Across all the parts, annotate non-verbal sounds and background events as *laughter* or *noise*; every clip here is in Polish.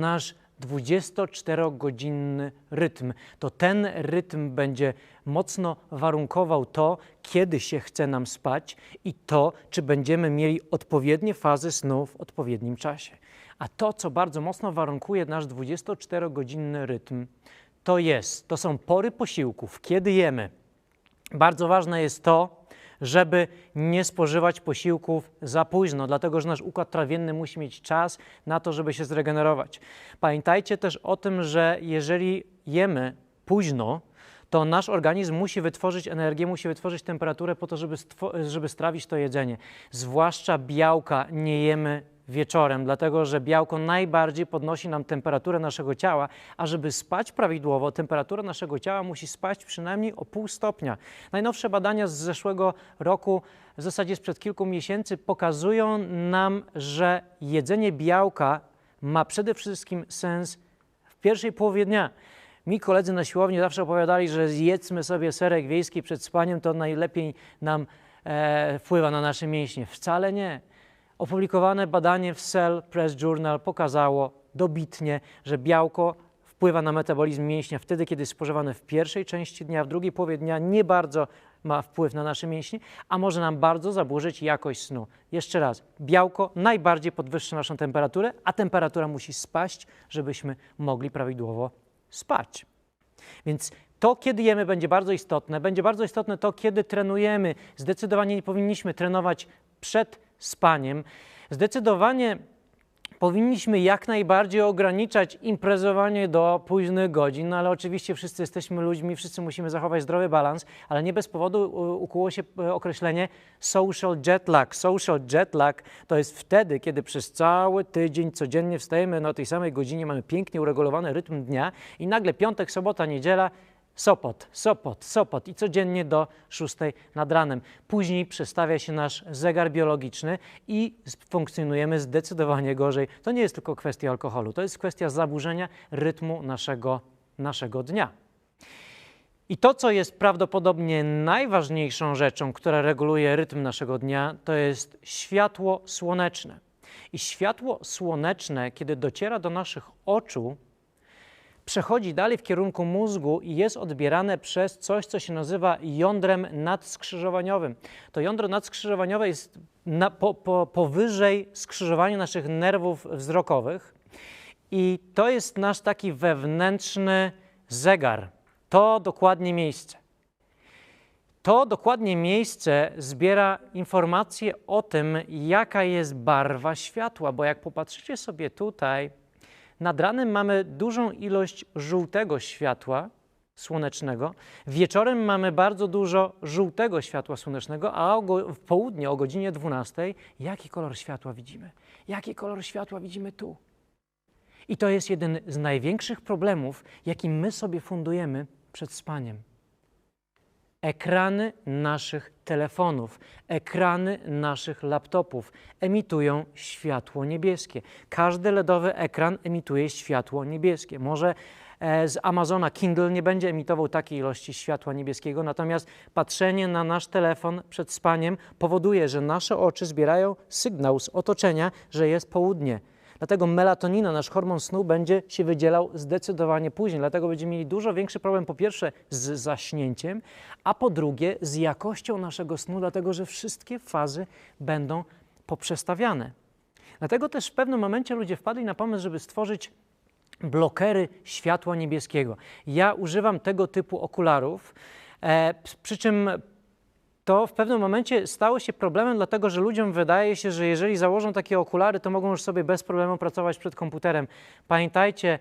nasz 24-godzinny rytm. To ten rytm będzie mocno warunkował to, kiedy się chce nam spać i to, czy będziemy mieli odpowiednie fazy snu w odpowiednim czasie. A to, co bardzo mocno warunkuje nasz 24-godzinny rytm, to jest, to są pory posiłków, kiedy jemy. Bardzo ważne jest to, żeby nie spożywać posiłków za późno, dlatego że nasz układ trawienny musi mieć czas na to, żeby się zregenerować. Pamiętajcie też o tym, że jeżeli jemy późno, to nasz organizm musi wytworzyć energię, musi wytworzyć temperaturę po to, żeby, żeby strawić to jedzenie. Zwłaszcza białka nie jemy wieczorem, dlatego że białko najbardziej podnosi nam temperaturę naszego ciała, a żeby spać prawidłowo, temperatura naszego ciała musi spać przynajmniej o pół stopnia. Najnowsze badania z zeszłego roku, w zasadzie sprzed kilku miesięcy, pokazują nam, że jedzenie białka ma przede wszystkim sens w pierwszej połowie dnia. Mi koledzy na siłowni zawsze opowiadali, że zjedzmy sobie serek wiejski przed spaniem, to najlepiej nam e, wpływa na nasze mięśnie. Wcale nie. Opublikowane badanie w Cell Press Journal pokazało dobitnie, że białko wpływa na metabolizm mięśnia wtedy, kiedy jest spożywane w pierwszej części dnia, w drugiej połowie dnia nie bardzo ma wpływ na nasze mięśnie, a może nam bardzo zaburzyć jakość snu. Jeszcze raz, białko najbardziej podwyższa naszą temperaturę, a temperatura musi spaść, żebyśmy mogli prawidłowo spać. Więc to, kiedy jemy, będzie bardzo istotne. Będzie bardzo istotne to, kiedy trenujemy. Zdecydowanie nie powinniśmy trenować przed spaniem. Zdecydowanie powinniśmy jak najbardziej ograniczać imprezowanie do późnych godzin, no ale oczywiście wszyscy jesteśmy ludźmi, wszyscy musimy zachować zdrowy balans, ale nie bez powodu ukuło się e, określenie social jet lag. Social jet lag to jest wtedy, kiedy przez cały tydzień codziennie wstajemy na tej samej godzinie, mamy pięknie uregulowany rytm dnia i nagle piątek, sobota, niedziela Sopot, Sopot, Sopot i codziennie do 6 nad ranem. Później przestawia się nasz zegar biologiczny i funkcjonujemy zdecydowanie gorzej. To nie jest tylko kwestia alkoholu, to jest kwestia zaburzenia rytmu naszego, naszego dnia. I to, co jest prawdopodobnie najważniejszą rzeczą, która reguluje rytm naszego dnia, to jest światło słoneczne. I światło słoneczne, kiedy dociera do naszych oczu, przechodzi dalej w kierunku mózgu i jest odbierane przez coś, co się nazywa jądrem nadskrzyżowaniowym. To jądro nadskrzyżowaniowe jest na, po, po, powyżej skrzyżowania naszych nerwów wzrokowych i to jest nasz taki wewnętrzny zegar. To dokładnie miejsce. To dokładnie miejsce zbiera informacje o tym, jaka jest barwa światła, bo jak popatrzycie sobie tutaj, nad ranem mamy dużą ilość żółtego światła słonecznego, wieczorem mamy bardzo dużo żółtego światła słonecznego, a w południe o godzinie 12 jaki kolor światła widzimy? Jaki kolor światła widzimy tu? I to jest jeden z największych problemów, jaki my sobie fundujemy przed spaniem. Ekrany naszych telefonów, ekrany naszych laptopów emitują światło niebieskie. Każdy LEDowy ekran emituje światło niebieskie. Może e, z Amazona Kindle nie będzie emitował takiej ilości światła niebieskiego, natomiast patrzenie na nasz telefon przed spaniem powoduje, że nasze oczy zbierają sygnał z otoczenia, że jest południe Dlatego melatonina, nasz hormon snu, będzie się wydzielał zdecydowanie później. Dlatego będziemy mieli dużo większy problem, po pierwsze, z zaśnięciem, a po drugie, z jakością naszego snu, dlatego że wszystkie fazy będą poprzestawiane. Dlatego też w pewnym momencie ludzie wpadli na pomysł, żeby stworzyć blokery światła niebieskiego. Ja używam tego typu okularów, e, przy czym to w pewnym momencie stało się problemem, dlatego że ludziom wydaje się, że jeżeli założą takie okulary, to mogą już sobie bez problemu pracować przed komputerem. Pamiętajcie,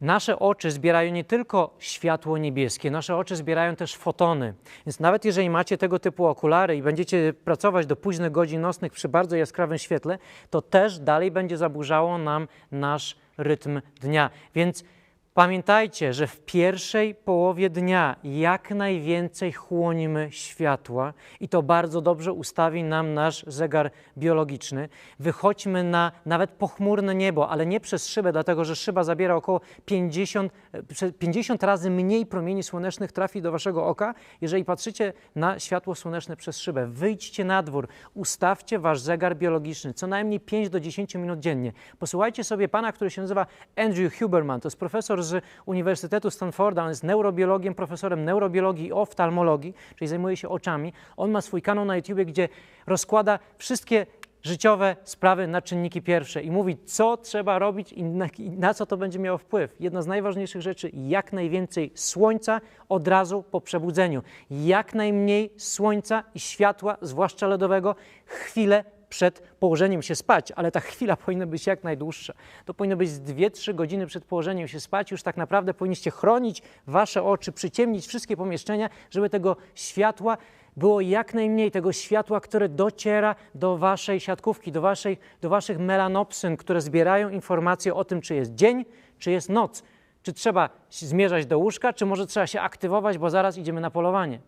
nasze oczy zbierają nie tylko światło niebieskie, nasze oczy zbierają też fotony. Więc nawet jeżeli macie tego typu okulary i będziecie pracować do późnych godzin nocnych przy bardzo jaskrawym świetle, to też dalej będzie zaburzało nam nasz rytm dnia. Więc Pamiętajcie, że w pierwszej połowie dnia jak najwięcej chłonimy światła i to bardzo dobrze ustawi nam nasz zegar biologiczny. Wychodźmy na nawet pochmurne niebo, ale nie przez szybę, dlatego że szyba zabiera około 50, e, prze- 50 razy mniej promieni słonecznych trafi do waszego oka, jeżeli patrzycie na światło słoneczne przez szybę. Wyjdźcie na dwór, ustawcie wasz zegar biologiczny co najmniej 5 do 10 minut dziennie. Posłuchajcie sobie pana, który się nazywa Andrew Huberman. To jest profesor z Uniwersytetu Stanforda. On jest neurobiologiem, profesorem neurobiologii i oftalmologii, czyli zajmuje się oczami. On ma swój kanał na YouTubie, gdzie rozkłada wszystkie życiowe sprawy na czynniki pierwsze i mówi, co trzeba robić i na, i na co to będzie miało wpływ. Jedna z najważniejszych rzeczy, jak najwięcej słońca od razu po przebudzeniu. Jak najmniej słońca i światła, zwłaszcza LEDowego, chwilę przed położeniem się spać, ale ta chwila *laughs* powinna być jak najdłuższa. To powinno być z 2-3 godziny przed położeniem się spać. Już tak naprawdę powinniście chronić wasze oczy, przyciemnić wszystkie pomieszczenia, żeby tego światła było jak najmniej, tego światła, które dociera do waszej siatkówki, do, waszej, do waszych melanopsyn, które zbierają informacje o tym, czy jest dzień, czy jest noc. Czy trzeba zmierzać do łóżka, czy może trzeba się aktywować, bo zaraz idziemy na polowanie.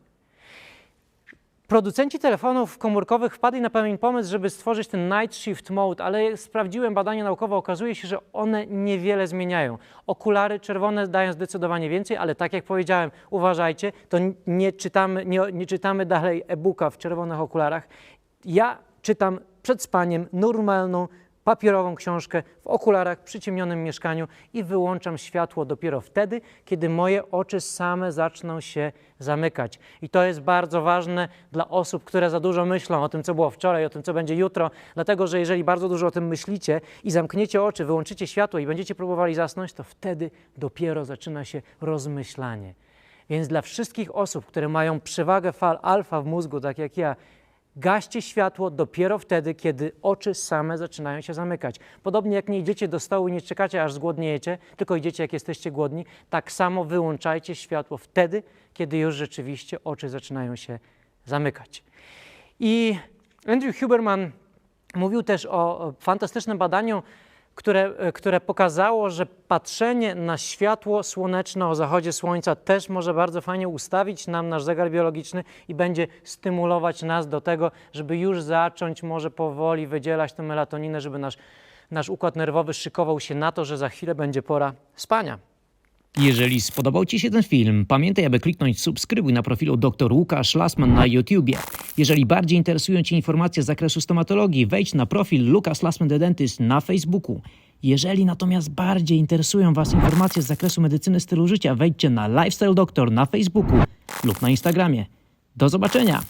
Producenci telefonów komórkowych wpadli na pewien pomysł, żeby stworzyć ten night shift mode, ale sprawdziłem badania naukowe, okazuje się, że one niewiele zmieniają. Okulary czerwone dają zdecydowanie więcej, ale tak jak powiedziałem, uważajcie, to nie czytamy, nie, nie czytamy dalej e-booka w czerwonych okularach. Ja czytam przed spaniem normalną, papierową książkę w okularach w przyciemnionym mieszkaniu i wyłączam światło dopiero wtedy, kiedy moje oczy same zaczną się zamykać. I to jest bardzo ważne dla osób, które za dużo myślą o tym, co było wczoraj, o tym, co będzie jutro, dlatego że jeżeli bardzo dużo o tym myślicie i zamkniecie oczy, wyłączycie światło i będziecie próbowali zasnąć, to wtedy dopiero zaczyna się rozmyślanie. Więc dla wszystkich osób, które mają przewagę fal alfa w mózgu, tak jak ja, Gaście światło dopiero wtedy, kiedy oczy same zaczynają się zamykać. Podobnie jak nie idziecie do stołu i nie czekacie, aż zgłodniejecie, tylko idziecie, jak jesteście głodni, tak samo wyłączajcie światło wtedy, kiedy już rzeczywiście oczy zaczynają się zamykać. I Andrew Huberman mówił też o fantastycznym badaniu, które, e, które pokazało, że patrzenie na światło słoneczne o zachodzie słońca też może bardzo fajnie ustawić nam nasz zegar biologiczny i będzie stymulować nas do tego, żeby już zacząć może powoli wydzielać tę melatoninę, żeby nasz, nasz układ nerwowy szykował się na to, że za chwilę będzie pora spania. Jeżeli spodobał Ci się ten film, pamiętaj, aby kliknąć subskrybuj na profilu dr Łukasz Lasman na YouTubie. Jeżeli bardziej interesują Cię informacje z zakresu stomatologii, wejdź na profil Lukas Lasman the Dentist na Facebooku. Jeżeli natomiast bardziej interesują Was informacje z zakresu medycyny stylu życia, wejdźcie na Lifestyle Doctor na Facebooku lub na Instagramie. Do zobaczenia!